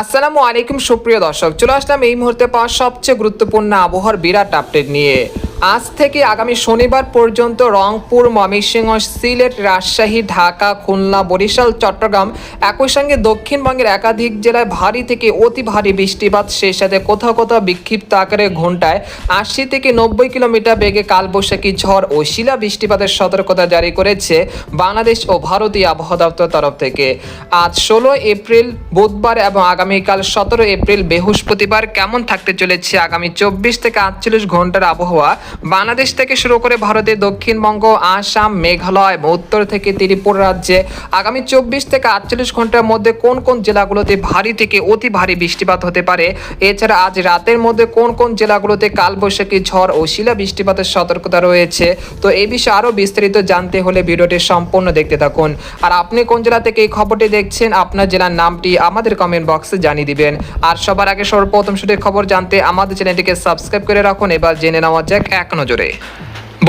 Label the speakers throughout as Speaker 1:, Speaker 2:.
Speaker 1: আসসালামু আলাইকুম সুপ্রিয় দর্শক, চলে আসলাম এই মুহূর্তে পাওয়া সবচেয়ে গুরুত্বপূর্ণ আবহাওয়ার বিরাট আপডেট নিয়ে। আজ থেকে আগামী শনিবার পর্যন্ত রংপুর, ময়মনসিংহ, সিলেট, রাজশাহী, ঢাকা, খুলনা, বরিশাল, চট্টগ্রাম একই সঙ্গে দক্ষিণবঙ্গের একাধিক জেলায় ভারী থেকে অতি ভারী বৃষ্টিপাত সেই সাথে কোথাও কোথাও বিক্ষিপ্ত আকারে ঘন্টায় আশি থেকে নব্বই কিলোমিটার বেগে কালবৈশাখী ঝড় ও শিলা বৃষ্টিপাতের সতর্কতা জারি করেছে বাংলাদেশ ও ভারতীয় আবহাওয়া দপ্তর তরফ থেকে। আজ ষোলো এপ্রিল, বুধবার এবং আগামীকাল সতেরো এপ্রিল বৃহস্পতিবার কেমন থাকতে চলেছে আগামী চব্বিশ থেকে আটচল্লিশ ঘণ্টার আবহাওয়া? বাংলাদেশ থেকে শুরু করে ভারতের দক্ষিণবঙ্গ, আসাম, মেঘালয় উত্তর থেকে ত্রিপুরা রাজ্যে আগামী চব্বিশ থেকে আটচল্লিশ ঘণ্টার মধ্যে কোন কোন জেলাগুলোতে ভারী থেকে অতি ভারী বৃষ্টিপাত হতে পারে? এছাড়া আজ রাতের মধ্যে কোন কোন জেলাগুলোতে কালবৈশাখী ঝড় ও শিলা বৃষ্টিপাতের সতর্কতা রয়েছে? তো এই বিষয়ে আরও বিস্তারিত জানতে হলে ভিডিওটি সম্পূর্ণ দেখতে থাকুন। আর আপনি কোন জেলা থেকে এই খবরটি দেখছেন, আপনার জেলার নামটি আমাদের কমেন্ট বক্সে জানিয়ে দিবেন। আর সবার আগে সর্বপ্রথম সেটির খবর জানতে আমাদের চ্যানেলটিকে সাবস্ক্রাইব করে রাখুন। এবার জেনে নেওয়া যাক এক নজরে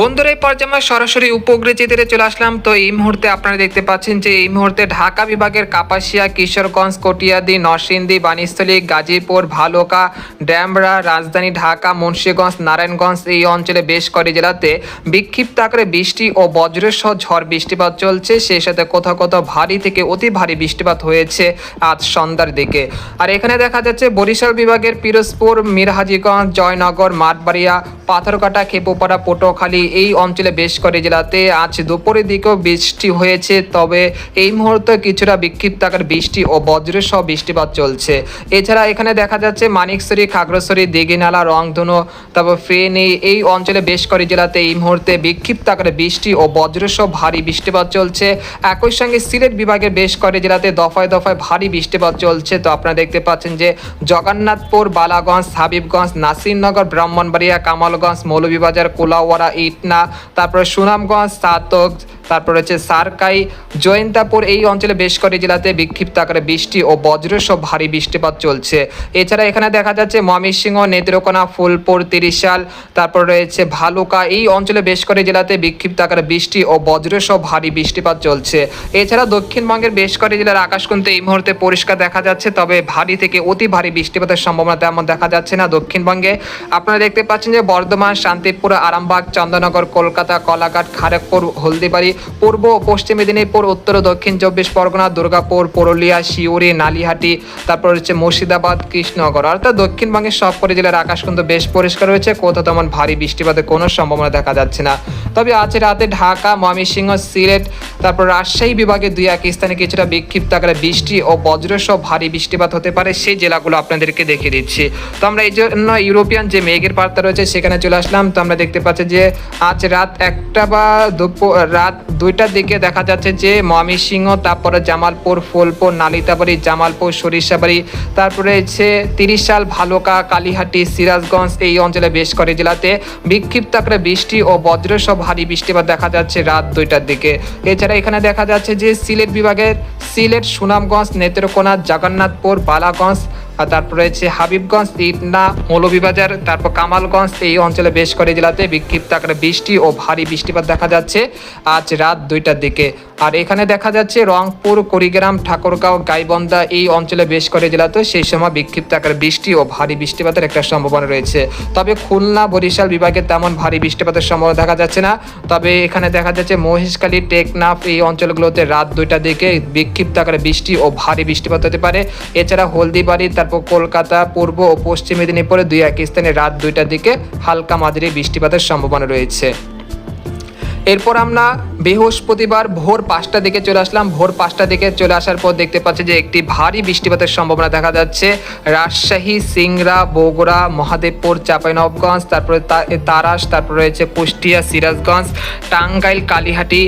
Speaker 1: বন্ধুরা এই পর্যায়ে আমরা সরাসরি উপগ্রহ চলে আসলাম, তো এই মুহূর্তে আপনারা দেখতে পাচ্ছেন যে এই মুহূর্তে ঢাকা বিভাগের কাপাসিয়া, কিশোরগঞ্জ, কটিয়াদি, নরসিংদী বানিস্থলী গাজীপুর, ভালুকা, ড্যামরা, রাজধানী ঢাকা, মুন্সীগঞ্জ, নারায়ণগঞ্জ এই অঞ্চলে বেশ কটি জেলাতে বিক্ষিপ্ত আকারে বৃষ্টি ও বজ্রসহ ঝড় বৃষ্টিপাত চলছে। সেই সাথে কোথাও কোথাও ভারী থেকে অতি ভারী বৃষ্টিপাত হয়েছে আজ সন্ধ্যার দিকে। আর এখানে দেখা যাচ্ছে বরিশাল বিভাগের পিরোজপুর, মিরহাজিগঞ্জ, জয়নগর, মাঠবাড়িয়া, পাথরকাটা, খেপুপাড়া, পটুয়াখালী এই অঞ্চলে বেশ করে জেলাতে আজ দুপুরের দিকেও বৃষ্টি হয়েছে, তবে এই মুহূর্তে কিছুটা বিক্ষিপ্ত আকার বৃষ্টি ও বজ্রসহ বৃষ্টিপাত চলছে। এছাড়া এখানে দেখা যাচ্ছে মানিকছড়ি খাগড়াছড়ি, দিঘিনালা, রংধনু, তারপর ফেনী, এই অঞ্চলে বেশ কটি জেলাতে এই মুহূর্তে বিক্ষিপ্ত আকারে বৃষ্টি ও বজ্রসহ ভারী বৃষ্টিপাত চলছে। একই সঙ্গে সিলেট বিভাগের বেশ করে জেলাতে দফায় দফায় ভারী বৃষ্টিপাত চলছে। তো আপনারা দেখতে পাচ্ছেন যে জগন্নাথপুর, বালাগঞ্জ, হাবিবগঞ্জ, নাসিরনগর, ব্রাহ্মণবাড়িয়া, কামালগঞ্জ, মৌলভীবাজার কোলাওয়ারা ইটনা তারপরে সুনামগঞ্জ সাতক তারপর রয়েছে সারকাই, জয়ন্তাপুর, এই অঞ্চলে বেশ কটি জেলাতে বিক্ষিপ্ত আকারে বৃষ্টি ও বজ্রসহ ভারী বৃষ্টিপাত চলছে। এছাড়া এখানে দেখা যাচ্ছে ময়মনসিংহ, নেত্রকোনা, ফুলপুর, তিরিশাল, তারপর রয়েছে ভালুকা, এই অঞ্চলে বেশ কটি জেলাতে বিক্ষিপ্ত আকারে বৃষ্টি ও বজ্রসহ ভারী বৃষ্টিপাত চলছে। এছাড়া দক্ষিণবঙ্গের বেশ কটি জেলার আকাশ কিন্তু এই মুহূর্তে পরিষ্কার দেখা যাচ্ছে, তবে ভারী থেকে অতি ভারী বৃষ্টিপাতের সম্ভাবনা তেমন দেখা যাচ্ছে না দক্ষিণবঙ্গে। আপনারা দেখতে পাচ্ছেন যে বর্ধমান, শান্তিপুর, আরামবাগ চন্দননগর কলকাতা, কলাঘাট খড়গপুর হলদিবাড়ি পূর্ব পশ্চিম মেদিনীপুর, উত্তর দক্ষিণ চব্বিশ পরগনা, দুর্গাপুর, পুরুলিয়া শিউরি নালিহাটি, তারপর হচ্ছে মুর্শিদাবাদ, কৃষ্ণনগর। অর্থাৎ দক্ষিণবঙ্গের সবকটি জেলার আকাশ কিন্তু বেশ পরিষ্কার রয়েছে, কোথাও তেমন ভারী বৃষ্টিপাতের কোনো সম্ভাবনা দেখা যাচ্ছে না। তবে আজ রাতে ঢাকা, ময়মনসিংহ, সিলেট, তারপর রাজশাহী বিভাগে দুই এক স্থানে কিছুটা বিক্ষিপ্ত আকারে বৃষ্টি ও বজ্রসহ ভারী বৃষ্টিপাত হতে পারে, সেই জেলাগুলো আপনাদেরকে দেখিয়ে দিচ্ছি। তো আমরা এই জন্য ইউরোপিয়ান যে মেঘের বার্তা রয়েছে, সেখানে চলে আসলাম। তো আমরা দেখতে পাচ্ছি যে আজ রাত একটা বা দুপুর, রাত দুইটার দিকে দেখা যাচ্ছে যে ময়মনসিংহ, তারপরে জামালপুর, ফুলপুর, নালিতাবাড়ি, জামালপুর, সরিষাবাড়ি, তারপরে হচ্ছে তিরিশাল, ভালুকা, কালীহাটি, সিরাজগঞ্জ এই অঞ্চলে বেশ করে জেলাতে বিক্ষিপ্ত আকারে বৃষ্টি ও বজ্রসহ ভারী বৃষ্টিপাত দেখা যাচ্ছে রাত দুইটার দিকে। এছাড়া এখানে দেখা যাচ্ছে যে সিলেট বিভাগের সিলেট, সুনামগঞ্জ, নেত্রকোনা, জগন্নাথপুর, বালাগঞ্জ, আর তারপর রয়েছে হাবিবগঞ্জ, ইটনা, মৌলভীবাজার, তারপর কামালগঞ্জ, এই অঞ্চলে বেশ করে জেলাতে বিক্ষিপ্ত আকারে বৃষ্টি ও ভারী বৃষ্টিপাত দেখা যাচ্ছে আজ রাত দুইটার দিকে। আর এখানে দেখা যাচ্ছে রংপুর, কুড়িগ্রাম, ঠাকুরগাঁও, গাইবন্ধা এই অঞ্চলে বেশ কটি জেলাতে সেই সময় বিক্ষিপ্ত আকারে বৃষ্টি ও ভারী বৃষ্টিপাতের একটা সম্ভাবনা রয়েছে। তবে খুলনা, বরিশাল বিভাগে তেমন ভারী বৃষ্টিপাতের সম্ভাবনা দেখা যাচ্ছে না। তবে এখানে দেখা যাচ্ছে মহেশখালী, টেকনাফ এই অঞ্চলগুলোতে রাত দুইটার দিকে বিক্ষিপ্ত আকারে বৃষ্টি ও ভারী বৃষ্টিপাত হতে পারে। এছাড়া হলদিবাড়ি, তারপর কলকাতা, পূর্ব ও পশ্চিম মেদিনীপুরে দুই এক স্থানে রাত দুইটার দিকে হালকা মাঝারি বৃষ্টিপাতের সম্ভাবনা রয়েছে। এরপর আমরা বৃহস্পতিবার ভোর পাঁচটা দিকে চলে আসলাম। ভোর পাঁচটা দিকে চলে আসার পর দেখতে পাচ্ছি যে একটি ভারী বৃষ্টিপাতের সম্ভাবনা দেখা যাচ্ছে। রাজশাহী, সিংড়া, বগুড়া, মহাদেবপুর চাঁপাইনবগঞ্জ তারপরে তারাস, তারপরে রয়েছে কুষ্টিয়া, সিরাজগঞ্জ, টাঙ্গাইল, কালীহাটি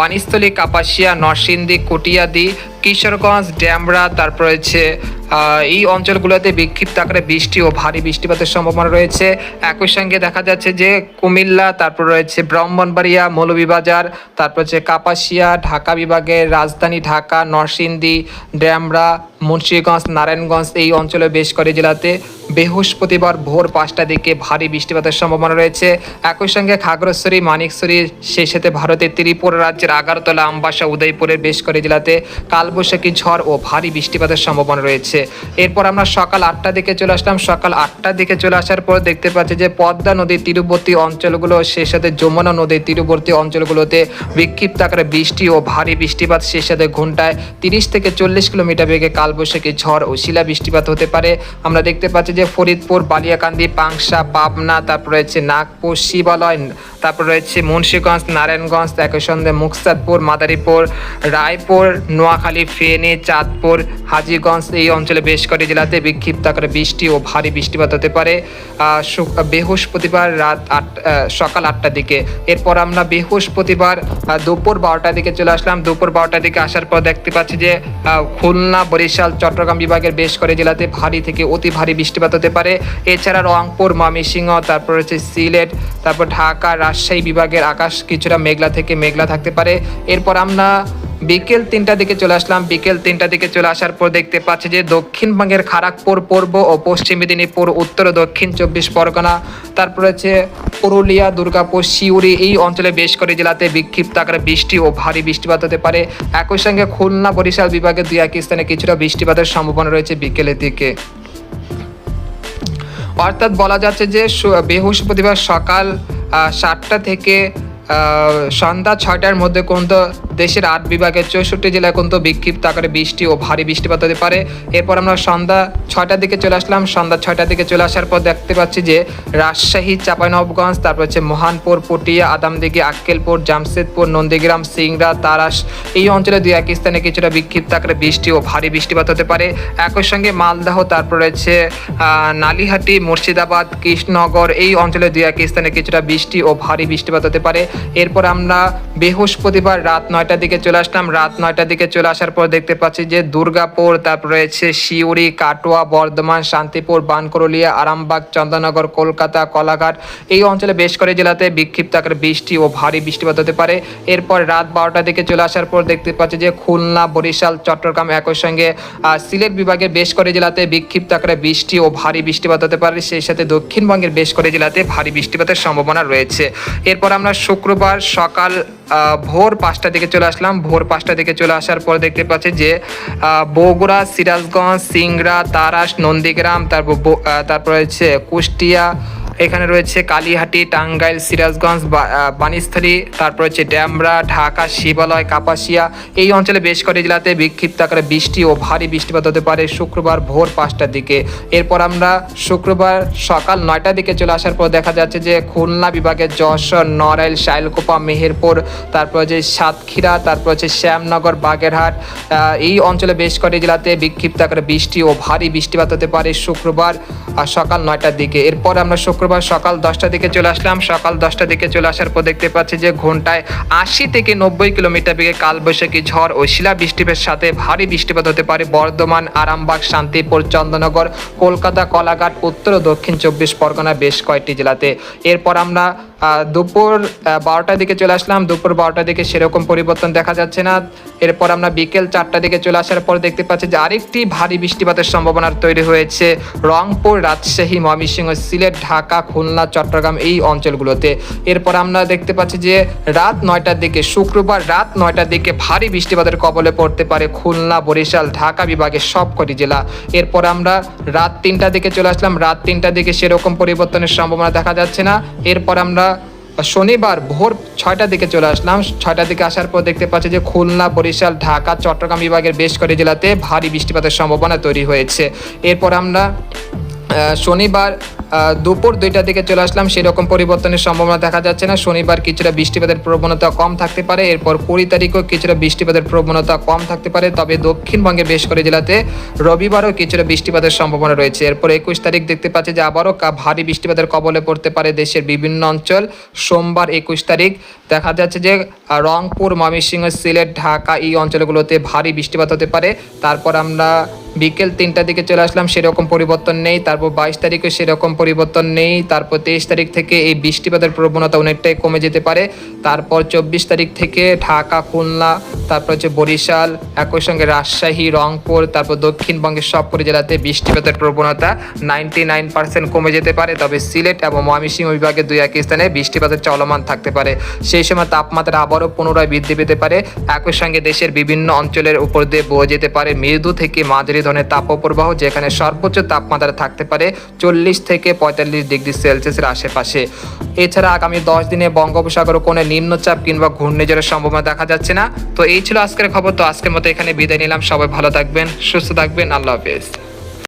Speaker 1: বানিস্থলী কাপাসিয়া, নরসিংদী, কটিয়াদি, কিশোরগঞ্জ, ড্যামরা, তারপর রয়েছে এই অঞ্চলগুলোতে বিক্ষিপ্ত আকারে বৃষ্টি ও ভারী বৃষ্টিপাতের সম্ভাবনা রয়েছে। একই সঙ্গে দেখা যাচ্ছে যে কুমিল্লা, তারপর রয়েছে ব্রাহ্মণবাড়িয়া, মৌলভীবাজার, তারপর হচ্ছে কাপাসিয়া, ঢাকা বিভাগের রাজধানী ঢাকা, নরসিংদী, ড্যামরা, মুন্সিগঞ্জ, নারায়ণগঞ্জ এই অঞ্চলে বেশ কটি জেলাতে বৃহস্পতিবার ভোর পাঁচটা দিকে ভারী বৃষ্টিপাতের সম্ভাবনা রয়েছে। একই সঙ্গে খাগড়াছড়ি, মানিকছড়ি সেই সাথে ভারতের ত্রিপুরা রাজ্যের আগারতলা আমবাসা, উদয়পুরের বেশ কটি জেলাতে কালবৈশাখী ঝড় ও ভারী বৃষ্টিপাতের সম্ভাবনা রয়েছে। এরপর আমরা সকাল আটটার দিকে চলে আসলাম। সকাল আটটার দিকে চলে আসার পর দেখতে পাচ্ছি যে পদ্মা নদীর তীরবর্তী অঞ্চলগুলো, সেই সাথে যমুনা নদীর তীরবর্তী অঞ্চলগুলোতে বিক্ষিপ্ত আকারে বৃষ্টি ও ভারী বৃষ্টিপাত, সেই সাথে ঘন্টায় তিরিশ থেকে চল্লিশ কিলোমিটার বেগে কালবৈশাখী ঝড় ও শিলা বৃষ্টিপাত হতে পারে। আমরা দেখতে পাচ্ছি যে ফরিদপুর, বালিয়াকান্দি, পাংশা, পাবনা, তারপর রয়েছে নাগপুর, শিবালয়, তারপর রয়েছে মুন্সীগঞ্জ, নারায়ণগঞ্জ, একই সঙ্গে মুকসাদপুর, মাদারীপুর, রায়পুর, নোয়াখালী, ফেনী, চাঁদপুর, হাজিগঞ্জ, এই অঞ্চলে বেশ কটি জেলাতে বিক্ষিপ্ত আকারে বৃষ্টি ও ভারী বৃষ্টিপাত হতে পারে। বৃহস্পতিবার রাত আট সকাল আটটার দিকে। এরপর আমরা বৃহস্পতিবার দুপুর বারোটার দিকে চলে আসলাম। দুপুর বারোটার দিকে আসার পর দেখতে পাচ্ছি যে খুলনা, বরিশাল, চট্টগ্রাম বিভাগের বেশ করে জেলাতে ভারী থেকে অতি ভারী বৃষ্টিপাত হতে পারে। এছাড়া রংপুর, ময়মনসিংহ, তারপর হচ্ছে সিলেট, তারপর ঢাকা, রাজশাহী বিভাগের আকাশ কিছুটা মেঘলা থেকে মেঘলা থাকতে পারে। এরপর আমরা বিকেল তিনটা দিকে চলে আসলাম। বিকেল তিনটা দিকে চলে আসার পর দেখতে পাচ্ছি যে দক্ষিণবঙ্গের খড়গপুর পূর্ব ও পশ্চিম মেদিনীপুর, উত্তর দক্ষিণ চব্বিশ পরগনা, তারপর হচ্ছে পুরুলিয়া, দুর্গাপুর শিউরি এই অঞ্চলে বেশ করে জেলাতে বিক্ষিপ্ত আকারে বৃষ্টি ও ভারী বৃষ্টিপাত হতে পারে। একই সঙ্গে খুলনা, বরিশাল বিভাগের দুই এক স্থানে কিছুটা বৃষ্টিপাতের সম্ভাবনা রয়েছে বিকেলের দিকে। অর্থাৎ বলা যাচ্ছে যে বৃহস্পতিবার সকাল সাতটা থেকে সন্ধ্যা ছয়টার মধ্যে কোন দেশের আট বিভাগের চৌষট্টি জেলায় কোন বিক্ষিপ্ত আকারে বৃষ্টি ও ভারী বৃষ্টিপাত হতে পারে। এরপর আমরা সন্ধ্যা ছয়টার দিকে চলে আসলাম। সন্ধ্যা ছয়টার দিকে চলে আসার পর দেখতে পাচ্ছি যে রাজশাহী, চাঁপাইনবাবগঞ্জ, তারপর হচ্ছে মহানপুর, পটিয়া, আদামদিঘি, আক্কেলপুর, জামশেদপুর, নন্দীগ্রাম, সিংড়া, তারাস এই অঞ্চলে দুই এক স্থানে কিছুটা বিক্ষিপ্ত আকারে বৃষ্টি ও ভারী বৃষ্টিপাত হতে পারে। একই সঙ্গে মালদাহ, তারপর রয়েছে নালিহাটি, মুর্শিদাবাদ, কৃষ্ণনগর এই অঞ্চলে দুই এক স্থানে কিছুটা বৃষ্টি ও ভারী বৃষ্টিপাত হতে পারে। এরপর আমরা বৃহস্পতিবার রাত নয়টার দিকে চলে আসলাম। রাত নয়টার দিকে চলে আসার পর দেখতে পাচ্ছি যে দুর্গাপুর, তারপর রয়েছে শিউরি কাটোয়া, বর্ধমান, শান্তিপুর, বানকরলিয়া, আরামবাগ চন্দননগর কলকাতা, কলাঘাট। এই অঞ্চলে বেশ করে জেলাতে বিক্ষিপ্ত আকারে বৃষ্টি ও ভারী বৃষ্টিপাত হতে পারে। এরপর রাত বারোটার দিকে চলে আসার পর দেখতে পাচ্ছি যে খুলনা, বরিশাল, চট্টগ্রাম একই সঙ্গে সিলেট বিভাগের বেশ করে জেলাতে বিক্ষিপ্ত আকারে বৃষ্টি ও ভারী বৃষ্টিপাত হতে পারে। সেই সাথে দক্ষিণবঙ্গের বেশ করে জেলাতে ভারী বৃষ্টিপাতের সম্ভাবনা রয়েছে। এরপর আমরা শুক্রবার সকাল ভোর পাঁচটা দিকে চলে আসলাম। ভোর পাঁচটা দিকে চলে আসার পর দেখতে পাচ্ছি যে বগুড়া, সিরাজগঞ্জ, সিংড়া, তারাস, নন্দীগ্রাম, তারপর তারপর হচ্ছে কুষ্টিয়া এখানে রয়েছে কালীহাটি, টাঙ্গাইল, সিরাজগঞ্জ বানিস্থলী তারপর হচ্ছে ড্যামরা, ঢাকা, শিবালয়, কাপাসিয়া। এই অঞ্চলে বেশ কটি জেলাতে বিক্ষিপ্ত আকারে বৃষ্টি ও ভারী বৃষ্টিপাত হতে পারে শুক্রবার ভোর পাঁচটার দিকে। এরপর আমরা শুক্রবার সকাল নয়টার দিকে চলে আসার পর দেখা যাচ্ছে যে খুলনা বিভাগের যশোর, নড়াইল, শাইলকোপা, মেহেরপুর, তারপর যে সাতক্ষীরা, তারপর হচ্ছে শ্যামনগর, বাগেরহাট এই অঞ্চলে বেশ কটি জেলাতে বিক্ষিপ্ত আকারে বৃষ্টি ও ভারী বৃষ্টিপাত হতে পারে শুক্রবার সকাল নয়টার দিকে। এরপর আমরা শুক্রবার সকাল দশটার দিকে চলে আসলাম। সকাল দশটার দিকে চলে আসার পর দেখতে পাচ্ছি যে ঘন্টায় আশি থেকে নব্বই কিলোমিটার বেগে কালবৈশাখী ঝড় ও শিলা বৃষ্টিপাতের সাথে ভারী বৃষ্টিপাত হতে পারে বর্ধমান, আরামবাগ, শান্তিপুর চন্দননগর কলকাতা, কলাঘাট, উত্তর ও দক্ষিণ চব্বিশ পরগনা বেশ কয়েকটি জেলাতে। এরপর আমরা দুপুর বারোটার দিকে চলে আসলাম। দুপুর বারোটার দিকে সেরকম পরিবর্তন দেখা যাচ্ছে না। এরপর আমরা বিকেল চারটার দিকে চলে আসার পর দেখতে পাচ্ছি যে আরেকটি ভারী বৃষ্টিপাতের সম্ভাবনা তৈরি হয়েছে। রংপুর, রাজশাহী, ময়মনসিংহ, সিলেট, ঢাকা খুলনা, চট্টগ্রাম এই অঞ্চলগুলোতে। এরপর আমরা দেখতে পাচ্ছি যে রাত নয়টার দিকে, শুক্রবার রাত নয়টার দিকে ভারী বৃষ্টিপাতের কবলে পড়তে পারে খুলনা, বরিশাল, ঢাকা বিভাগের সবকটি জেলা। এরপর আমরা রাত তিনটার দিকে চলে আসলাম। রাত তিনটার দিকে সেরকম পরিবর্তনের সম্ভাবনা দেখা যাচ্ছে না। এরপর আমরা শনিবার ভোর ছয়টার দিকে চলে আসলাম। ছয়টার দিকে আসার পর দেখতে পাচ্ছি যে খুলনা, বরিশাল, ঢাকা, চট্টগ্রাম বিভাগের বেশ কটি জেলাতে ভারী বৃষ্টিপাতের সম্ভাবনা তৈরি হয়েছে। এরপর আমরা শনিবার দুপুর দুইটার দিকে চলে আসলাম। সেরকম পরিবর্তনের সম্ভাবনা দেখা যাচ্ছে না। শনিবার কিছুটা বৃষ্টিপাতের প্রবণতা কম থাকতে পারে। এরপর কুড়ি তারিখও কিছুটা বৃষ্টিপাতের প্রবণতা কম থাকতে পারে। তবে দক্ষিণবঙ্গের বেশ করে জেলাতে রবিবারও কিছুটা বৃষ্টিপাতের সম্ভাবনা রয়েছে। এরপর একুশ তারিখ দেখতে পাচ্ছি যে আবারও ভারী বৃষ্টিপাতের কবলে পড়তে পারে দেশের বিভিন্ন অঞ্চল। সোমবার একুশ তারিখ দেখা যাচ্ছে যে রংপুর, ময়মনসিংহ, সিলেট, ঢাকা এই অঞ্চলগুলোতে ভারী বৃষ্টিপাত হতে পারে। তারপর আমরা বিকেল তিনটার দিকে চলে আসলাম, সেরকম পরিবর্তন নেই। তারপর বাইশ তারিখে সেরকম পরিবর্তন নেই। তারপর তেইশ তারিখ থেকে এই বৃষ্টিপাতের প্রবণতা অনেকটাই কমে যেতে পারে। তারপর চব্বিশ তারিখ থেকে ঢাকা, খুলনা তারপর হচ্ছে বরিশাল, একই সঙ্গে রাজশাহী, রংপুর, তারপর দক্ষিণবঙ্গের সবকটি জেলাতে বৃষ্টিপাতের প্রবণতা নাইনটি নাইন পার্সেন্ট কমে যেতে পারে। তবে সিলেট এবং ময়মনসিংহ বিভাগের দুই এক স্থানে বৃষ্টিপাতের চলমান থাকতে পারে। সেই সময় তাপমাত্রা আবারও পুনরায় বৃদ্ধি পেতে পারে। একই সঙ্গে দেশের বিভিন্ন অঞ্চলের উপর দিয়ে বয়ে যেতে পারে মৃদু থেকে মাঝারি ধরনের তাপপ্রবাহ, যেখানে সর্বোচ্চ তাপমাত্রা থাকতে পারে চল্লিশ থেকে পঁয়তাল্লিশ ডিগ্রি সেলসিয়াসের আশেপাশে। এছাড়া আগামী দশ দিনে বঙ্গোপসাগর কোনো নিম্নচাপ কিংবা ঘূর্ণিঝড়ের সম্ভাবনা দেখা যাচ্ছে না। তো এই ছিল আজকের খবর। তো আজকের মতো এখানে বিদায় নিলাম। সবাই ভালো থাকবেন, সুস্থ থাকবেন। আল্লাহ হাফেজ।